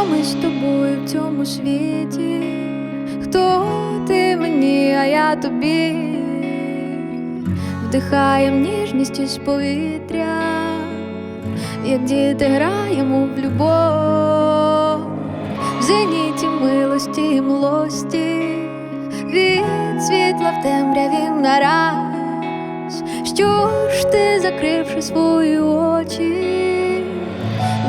Хто ми з тобою в цьому світі? Хто ти мені, а я тобі? Вдихаєм ніжність із повітря, як діти граємо в любов, в зеніті милості і млості, від світла в темряві нараз. Що ж ти, закривши свої очі,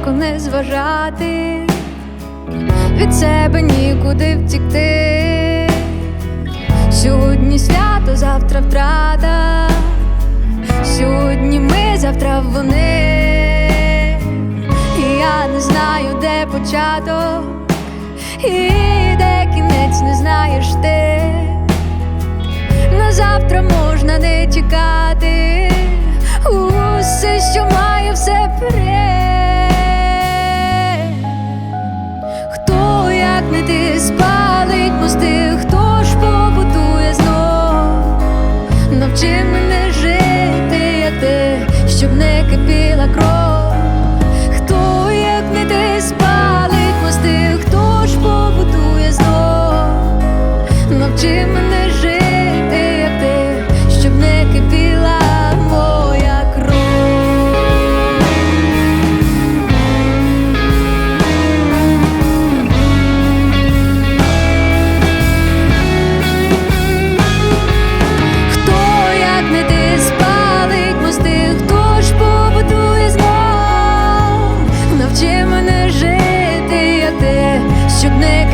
Важко не зважати, від себе нікуди втікти. Сьогодні свято, завтра втрата. Сьогодні ми, завтра вони. І я не знаю, де початок, і де кінець не знаєш ти. На завтра можна навчи мене жити, як ти, щоб не кипіла моя кров. Хто, як не ти спалить мости, хто ж побудує знов? Навчи мене жити, як ти, щоб не